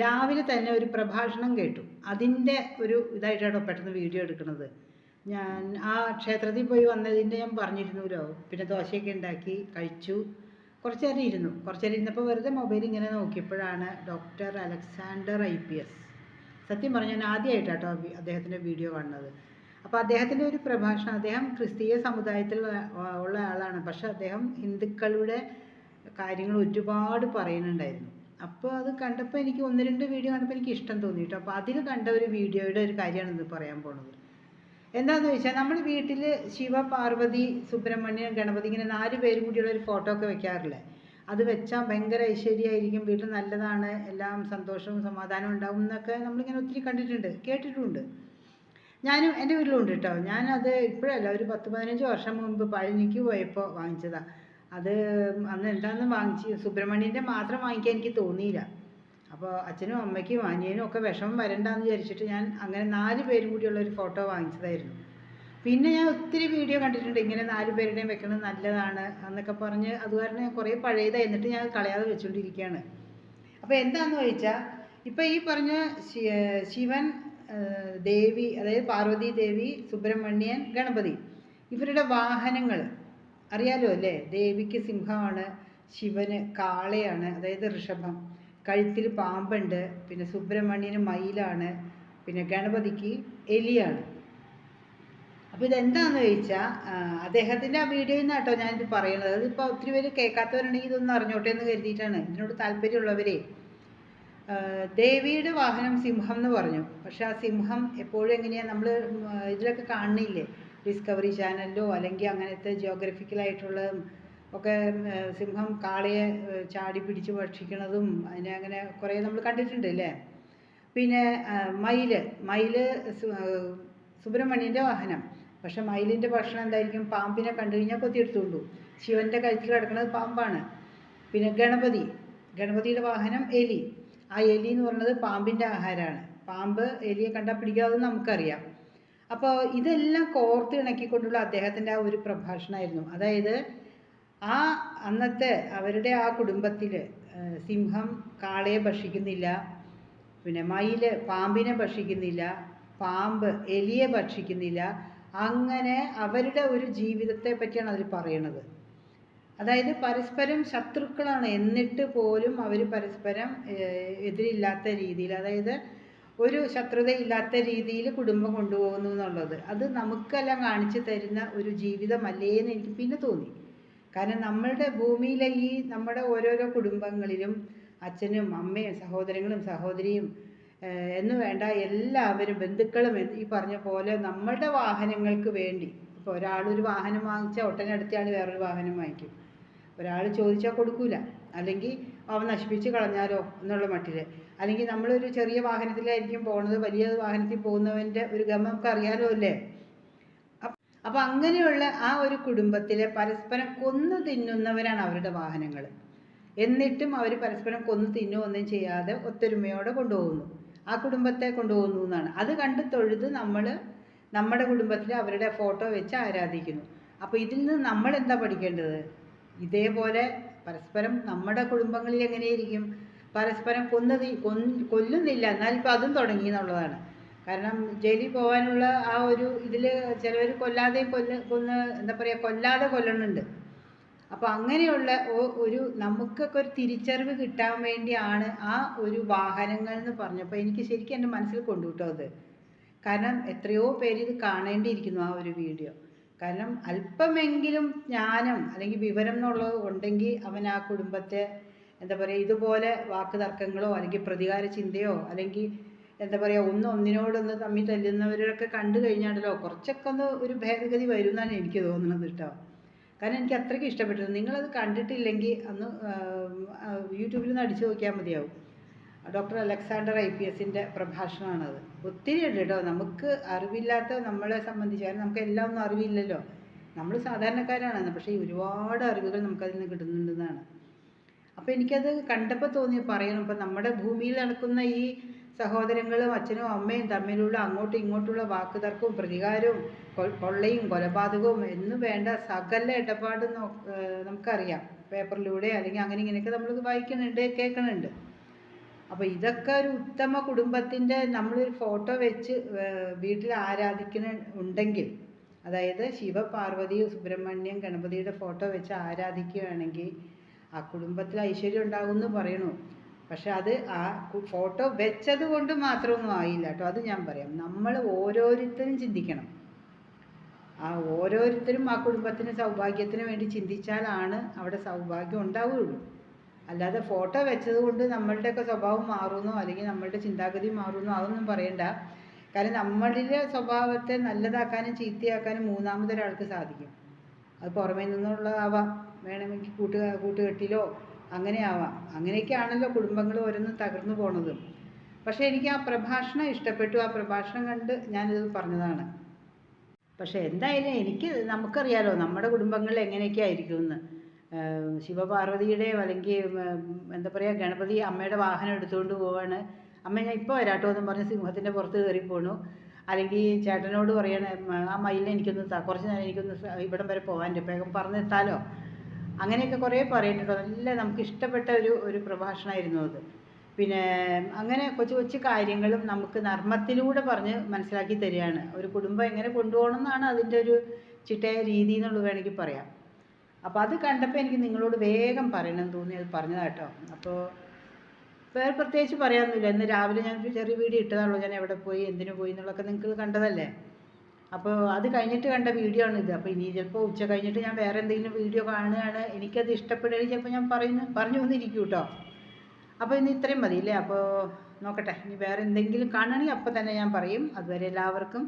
രാവിലെ തന്നെ ഒരു പ്രഭാഷണം കേട്ടു. അതിന്റെ ഒരു ഇതായിട്ടാണോ പെട്ടെന്ന് വീഡിയോ എടുക്കുന്നത്. ഞാൻ ആ ക്ഷേത്രത്തിൽ പോയി വന്നതിന്റെ ഞാൻ പറഞ്ഞിരുന്നല്ലോ. പിന്നെ ദോശയൊക്കെ ഉണ്ടാക്കി കഴിച്ചു. കുറച്ച് നേരം ഇരുന്നു. കുറച്ച് നേരം ഇരുന്നപ്പോൾ വെറുതെ മൊബൈൽ ഇങ്ങനെ നോക്കിയപ്പോഴാണ് doctor Alexander I P S. സത്യം പറഞ്ഞാൽ ഞാൻ ആദ്യമായിട്ടാട്ടോ അദ്ദേഹത്തിന്റെ വീഡിയോ കാണുന്നത്. അപ്പോൾ അദ്ദേഹത്തിന്റെ ഒരു പ്രഭാഷണം അദ്ദേഹം ക്രിസ്തീയ സമുദായത്തിൽ ഉള്ള ആളാണ്. പക്ഷെ അദ്ദേഹം ഹിന്ദുക്കളുടെ കാര്യങ്ങൾ ഒരുപാട് പറയുന്നുണ്ടായിരുന്നു. അപ്പോൾ അത് കണ്ടപ്പോൾ എനിക്ക് ഒന്ന് രണ്ട് വീഡിയോ കണ്ടപ്പോൾ എനിക്ക് ഇഷ്ടം തോന്നി കേട്ടോ അപ്പോൾ അതിൽ കണ്ട ഒരു വീഡിയോയുടെ ഒരു കാര്യമാണ് ഇന്ന് പറയാൻ പോണത്. എന്താണെന്ന് വെച്ചാൽ നമ്മൾ വീട്ടിൽ ശിവ പാർവതി സുബ്രഹ്മണ്യൻ ഗണപതി ഇങ്ങനെ നാല് പേരും കൂടിയുള്ള ഒരു ഫോട്ടോ ഒക്കെ വെക്കാറില്ലേ? അത് വെച്ചാൽ ഭയങ്കര ഐശ്വര്യമായിരിക്കും വീട്ടിൽ നല്ലതാണ് എല്ലാം സന്തോഷവും സമാധാനവും ഉണ്ടാവും എന്നൊക്കെ നമ്മളിങ്ങനെ ഒത്തിരി കണ്ടിട്ടുണ്ട് കേട്ടിട്ടുണ്ട്. ഞാനും എന്റെ വീട്ടിലുണ്ട് കേട്ടോ ഞാനത് ഇപ്പോഴല്ല ഒരു പത്ത് പതിനഞ്ച് വർഷം മുമ്പ് പഴനിക്ക് പോയപ്പോൾ വാങ്ങിച്ചതാണ് അത് അന്ന് എന്താണെന്ന് വാങ്ങിച്ച് സുബ്രഹ്മണ്യന്റെ മാത്രം വാങ്ങിക്കാൻ എനിക്ക് തോന്നിയില്ല. അപ്പോൾ അച്ഛനും അമ്മയ്ക്കും അനിയനും ഒക്കെ വിഷമം വരണ്ടെന്ന് വിചാരിച്ചിട്ട് ഞാൻ അങ്ങനെ നാല് പേരും കൂടിയുള്ള ഒരു ഫോട്ടോ വാങ്ങിച്ചതായിരുന്നു. പിന്നെ ഞാൻ ഒത്തിരി വീഡിയോ കണ്ടിട്ടുണ്ട് ഇങ്ങനെ നാല് പേരുടെയും വെക്കുന്നത് നല്ലതാണ് എന്നൊക്കെ പറഞ്ഞ് അത് കാരണം ഞാൻ കുറേ പഴയതായി എന്നിട്ട് ഞാൻ കളയാതെ വെച്ചുകൊണ്ടിരിക്കുകയാണ് അപ്പോൾ എന്താണെന്ന് ചോദിച്ചാൽ ഇപ്പോൾ ഈ പറഞ്ഞ ശിവൻ ദേവി അതായത് പാർവതി ദേവി സുബ്രഹ്മണ്യൻ ഗണപതി ഇവരുടെ വാഹനങ്ങൾ അറിയാലോ അല്ലേ? ദേവിക്ക് സിംഹമാണ് ശിവന് കാളയാണ് അതായത് ഋഷഭം. കഴുത്തിൽ പാമ്പുണ്ട് പിന്നെ സുബ്രഹ്മണ്യന് മയിലാണ് പിന്നെ ഗണപതിക്ക് എലിയാണ്. അപ്പോൾ ഇതെന്താണെന്ന് ചോദിച്ചാൽ അദ്ദേഹത്തിന്റെ ആ വീഡിയോയിൽ നിന്നാണ് കേട്ടോ ഞാനിത് പറയുന്നത് അതിപ്പോൾ ഒത്തിരി പേര് കേൾക്കാത്തവരുണ്ടെങ്കിൽ ഇതൊന്നും അറിഞ്ഞോട്ടെ എന്ന് കരുതിയിട്ടാണ്. ഇതിനോട് താല്പര്യമുള്ളവരെ ദേവിയുടെ വാഹനം സിംഹം എന്ന് പറഞ്ഞു. പക്ഷെ ആ സിംഹം എപ്പോഴും എങ്ങനെയാണ് നമ്മൾ ഇതിലൊക്കെ കാണുന്നില്ലേ? ഡിസ്കവറി ചാനലിലോ അല്ലെങ്കിൽ അങ്ങനത്തെ ജിയോഗ്രഫിക്കലായിട്ടുള്ളതും ഒക്കെ സിംഹം കാളയെ ചാടി പിടിച്ച് ഭക്ഷിക്കണതും അതിനെ അങ്ങനെ കുറേ നമ്മൾ കണ്ടിട്ടുണ്ട് അല്ലേ? പിന്നെ മയിൽ സു- സുബ്രഹ്മണ്യന്റെ വാഹനം. പക്ഷെ മയിലിന്റെ ഭക്ഷണം എന്തായിരിക്കും? പാമ്പിനെ കണ്ടു കഴിഞ്ഞാൽ കൊത്തിയെടുത്തുകൊണ്ടു ശിവന്റെ കഴുത്തിൽ കിടക്കുന്നത് പാമ്പാണ്. പിന്നെ ഗണപതി. ഗണപതിയുടെ വാഹനം എലി. ആ എലി എന്ന് പറയുന്നത് പാമ്പിന്റെ ആഹാരമാണ്. പാമ്പ് എലിയെ കണ്ടാൽ പിടിക്കാതെ നമുക്കറിയാം. അപ്പോൾ ഇതെല്ലാം കോർത്ത് ഇണക്കിക്കൊണ്ടുള്ള അദ്ദേഹത്തിന്റെ ആ ഒരു പ്രഭാഷണമായിരുന്നു. അതായത് ആ അന്നത്തെ അവരുടെ ആ കുടുംബത്തിൽ സിംഹം കാളയെ ഭക്ഷിക്കുന്നില്ല പിന്നെ മയിൽ പാമ്പിനെ ഭക്ഷിക്കുന്നില്ല പാമ്പ് എലിയെ ഭക്ഷിക്കുന്നില്ല അങ്ങനെ അവരുടെ ഒരു ജീവിതത്തെ പറ്റിയാണ് അവർ പറയണത്. അതായത് പരസ്പരം ശത്രുക്കളാണ്. എന്നിട്ട് പോലും അവർ പരസ്പരം എതിരില്ലാത്ത രീതിയിൽ അതായത് ഒരു ശത്രുതയില്ലാത്ത രീതിയിൽ കുടുംബം കൊണ്ടുപോകുന്നു എന്നുള്ളത്. അത് നമുക്കെല്ലാം കാണിച്ചു തരുന്ന ഒരു ജീവിതമല്ലേ എന്ന് എനിക്ക് പിന്നെ തോന്നി. കാരണം നമ്മളുടെ ഭൂമിയിലെ ഈ നമ്മുടെ ഓരോരോ കുടുംബങ്ങളിലും അച്ഛനും അമ്മയും സഹോദരങ്ങളും സഹോദരിയും എന്ന് വേണ്ട എല്ലാവരും ബന്ധുക്കളും ഈ പറഞ്ഞ പോലെ നമ്മളുടെ വാഹനങ്ങൾക്ക് വേണ്ടി. ഇപ്പോൾ ഒരാളൊരു വാഹനം വാങ്ങിച്ചാൽ ഒട്ടനടുത്തയാൾ വേറൊരു വാഹനം വാങ്ങിക്കും. ഒരാൾ ചോദിച്ചാൽ കൊടുക്കൂല. അല്ലെങ്കിൽ അവൻ നശിപ്പിച്ച് കളഞ്ഞാലോ എന്നുള്ള മട്ടിൽ അല്ലെങ്കിൽ നമ്മളൊരു ചെറിയ വാഹനത്തിലായിരിക്കും പോകുന്നത് വലിയ വാഹനത്തിൽ പോകുന്നവന്റെ ഒരു ഗമം നമുക്ക് അറിയാലോ അല്ലേ? അപ്പം അങ്ങനെയുള്ള ആ ഒരു കുടുംബത്തിലെ പരസ്പരം കൊന്നു തിന്നുന്നവരാണ് അവരുടെ വാഹനങ്ങൾ എന്നിട്ടും അവർ പരസ്പരം കൊന്നു തിന്നുവൊന്നും ചെയ്യാതെ ഒത്തൊരുമയോടെ കൊണ്ടുപോകുന്നു. ആ കുടുംബത്തെ കൊണ്ടുപോകുന്നു എന്നാണ്. അത് കണ്ട് തൊഴുത് നമ്മൾ നമ്മുടെ കുടുംബത്തിൽ അവരുടെ ഫോട്ടോ വെച്ച് ആരാധിക്കുന്നു. അപ്പോൾ ഇതിൽ നിന്ന് നമ്മൾ എന്താ പഠിക്കേണ്ടത്? ഇതേപോലെ പരസ്പരം നമ്മുടെ കുടുംബങ്ങളിൽ എങ്ങനെയിരിക്കും? പരസ്പരം കൊന്നു കൊല്ലുന്നില്ല. എന്നാൽ ഇപ്പോൾ അതും തുടങ്ങി എന്നുള്ളതാണ്. കാരണം ജയിലിൽ പോകാനുള്ള ആ ഒരു ഇതിൽ ചിലവർ കൊല്ലാതെ കൊല്ല കൊന്ന് എന്താ പറയുക കൊല്ലാതെ കൊല്ലണുണ്ട്. അപ്പോൾ അങ്ങനെയുള്ള ഒരു നമുക്കൊക്കെ ഒരു തിരിച്ചറിവ് കിട്ടാൻ വേണ്ടിയാണ് ആ ഒരു വാഹനങ്ങൾ എന്ന് പറഞ്ഞപ്പോൾ എനിക്ക് ശരിക്കും എന്റെ മനസ്സിൽ കൊണ്ടു കിട്ടും അത്. കാരണം എത്രയോ പേര് ഇത് കാണേണ്ടിയിരിക്കുന്നു ആ ഒരു വീഡിയോ. കാരണം അല്പമെങ്കിലും ജ്ഞാനം അല്ലെങ്കിൽ വിവരം എന്നുള്ളത് ഉണ്ടെങ്കിൽ അവൻ ആ കുടുംബത്തെ എന്താ പറയുക ഇതുപോലെ വാക്ക് തർക്കങ്ങളോ അല്ലെങ്കിൽ പ്രതികാര ചിന്തയോ അല്ലെങ്കിൽ എന്താ പറയുക ഒന്ന് ഒന്നിനോടൊന്ന് തമ്മിൽ തല്ലുന്നവരൊക്കെ കണ്ടു കഴിഞ്ഞാണല്ലോ കുറച്ചൊക്കെ ഒന്ന് ഒരു ഭേദഗതി വരും എന്നാണ് എനിക്ക് തോന്നുന്നത് കേട്ടോ. കാരണം എനിക്ക് അത്രയ്ക്ക് ഇഷ്ടപ്പെട്ടു നിങ്ങളത് കണ്ടിട്ടില്ലെങ്കിൽ അന്ന് യൂട്യൂബിൽ നിന്ന് അടിച്ചു നോക്കിയാൽ മതിയാവും. ഡോക്ടർ അലക്സാണ്ടർ ഐ പി എസിന്റെ പ്രഭാഷണമാണത്. ഒത്തിരി ഉണ്ട് കേട്ടോ. നമുക്ക് അറിവില്ലാത്ത നമ്മളെ സംബന്ധിച്ച് കാരണം നമുക്ക് എല്ലാം ഒന്നും അറിവില്ലല്ലോ. നമ്മൾ സാധാരണക്കാരാണ് പക്ഷേ ഒരുപാട് അറിവുകൾ നമുക്കതിൽ നിന്ന് കിട്ടുന്നുണ്ടെന്നാണ്. അപ്പോൾ എനിക്കത് കണ്ടപ്പോൾ തോന്നി പറയണം ഇപ്പം നമ്മുടെ ഭൂമിയിൽ നടക്കുന്ന ഈ സഹോദരങ്ങളും അച്ഛനും അമ്മയും തമ്മിലുള്ള അങ്ങോട്ടും ഇങ്ങോട്ടുള്ള വാക്കുതർക്കവും പ്രതികാരവും കൊള്ളയും കൊലപാതകവും എന്ന് വേണ്ട സകല ഇടപാടും നമുക്കറിയാം. പേപ്പറിലൂടെ അല്ലെങ്കിൽ അങ്ങനെ ഇങ്ങനെയൊക്കെ നമ്മൾ വായിക്കുന്നുണ്ട് കേൾക്കുന്നുണ്ട് അപ്പോൾ ഇതൊക്കെ ഒരു ഉത്തമ കുടുംബത്തിന്റെ നമ്മളൊരു ഫോട്ടോ വെച്ച് വീട്ടിൽ ആരാധിക്കുന്ന ഉണ്ടെങ്കിൽ അതായത് ശിവപാർവതി സുബ്രഹ്മണ്യം ഗണപതിയുടെ ഫോട്ടോ വെച്ച് ആരാധിക്കുകയാണെങ്കിൽ ആ കുടുംബത്തിൽ ഐശ്വര്യം ഉണ്ടാകും എന്ന് പറയണു. പക്ഷെ അത് ആ ഫോട്ടോ വെച്ചത് കൊണ്ട് മാത്രമൊന്നും ആയില്ല കേട്ടോ. അത് ഞാൻ പറയാം. നമ്മൾ ഓരോരുത്തരും ചിന്തിക്കണം. ആ ഓരോരുത്തരും ആ കുടുംബത്തിന് സൗഭാഗ്യത്തിന് വേണ്ടി ചിന്തിച്ചാലാണ് അവിടെ സൗഭാഗ്യം ഉണ്ടാവുകയുള്ളൂ. അല്ലാതെ ഫോട്ടോ വെച്ചത് കൊണ്ട് നമ്മളുടെയൊക്കെ സ്വഭാവം മാറുന്നോ അല്ലെങ്കിൽ നമ്മളുടെ ചിന്താഗതി മാറുന്നോ അതൊന്നും പറയണ്ട. കാരണം നമ്മളിലെ സ്വഭാവത്തെ നല്ലതാക്കാനും ചീത്തയാക്കാനും മൂന്നാമതൊരാൾക്ക് സാധിക്കും. അത് പുറമേ നിന്നുള്ളതാവാം. വേണമെങ്കിൽ കൂട്ട് കൂട്ടുകെട്ടിലോ അങ്ങനെ ആവാം അങ്ങനെയൊക്കെയാണല്ലോ കുടുംബങ്ങൾ ഓരോന്നും തകർന്നു പോണത്. പക്ഷേ എനിക്ക് ആ പ്രഭാഷണം ഇഷ്ടപ്പെട്ടു. ആ പ്രഭാഷണം കണ്ട് ഞാനിത് പറഞ്ഞതാണ്. പക്ഷേ എന്തായാലും എനിക്ക് നമുക്കറിയാലോ നമ്മുടെ കുടുംബങ്ങളിൽ എങ്ങനെയൊക്കെ ഏഹ് ശിവപാർവതിയുടെയോ അല്ലെങ്കിൽ എന്താ പറയുക ഗണപതി അമ്മയുടെ വാഹനം എടുത്തുകൊണ്ട് പോവാണ്. അമ്മ ഞാൻ ഇപ്പോൾ വരാട്ടോ എന്നും പറഞ്ഞ് സിംഹത്തിന്റെ പുറത്ത് കയറി പോണു അല്ലെങ്കിൽ ചേട്ടനോട് പറയണ ആ മയിലിനെ എനിക്കൊന്ന് കുറച്ച് നേരം എനിക്കൊന്ന് ഇവിടം വരെ പോകാൻ വേഗം പറഞ്ഞെത്താലോ. അങ്ങനെയൊക്കെ കുറേ പറയുന്നുണ്ടോ നല്ല നമുക്ക് ഇഷ്ടപ്പെട്ട ഒരു ഒരു പ്രഭാഷണമായിരുന്നു അത്. പിന്നെ അങ്ങനെ കൊച്ചു കൊച്ചു കാര്യങ്ങളും നമുക്ക് നർമ്മത്തിലൂടെ പറഞ്ഞ് മനസ്സിലാക്കി തരികയാണ്. ഒരു കുടുംബം എങ്ങനെ കൊണ്ടുപോകണം എന്നാണ് അതിന്റെ ഒരു ചിട്ടയായ രീതി എന്നുള്ളത് വേണമെങ്കിൽ പറയാം. അപ്പോൾ അത് കണ്ടപ്പോൾ എനിക്ക് നിങ്ങളോട് വേഗം പറയണം തോന്നി അത് പറഞ്ഞതാട്ടോ അപ്പോൾ വേറെ പ്രത്യേകിച്ച് പറയാനൊന്നുമില്ല. ഇന്ന് രാവിലെ ഞാൻ ചെറിയ വീഡിയോ ഇട്ടതാണല്ലോ ഞാൻ എവിടെ പോയി എന്തിനു പോയി എന്നുള്ളതൊക്കെ നിങ്ങൾക്ക് കണ്ടതല്ലേ? അപ്പോൾ അത് കഴിഞ്ഞിട്ട് കണ്ട വീഡിയോ ആണ് ഇത്. അപ്പോൾ ഇനി ചിലപ്പോൾ ഉച്ച കഴിഞ്ഞിട്ട് ഞാൻ വേറെ എന്തെങ്കിലും വീഡിയോ കാണുകയാണ്. എനിക്കത് ഇഷ്ടപ്പെടുകയാണെങ്കിൽ ചിലപ്പോൾ ഞാൻ പറയുന്നു പറഞ്ഞു വന്നിരിക്കും കേട്ടോ. അപ്പോൾ ഇന്ന് ഇത്രയും മതി അല്ലേ അപ്പോൾ നോക്കട്ടെ. ഇനി വേറെ എന്തെങ്കിലും കാണുകയാണെങ്കിൽ അപ്പോൾ തന്നെ ഞാൻ പറയും. അതുവരെ എല്ലാവർക്കും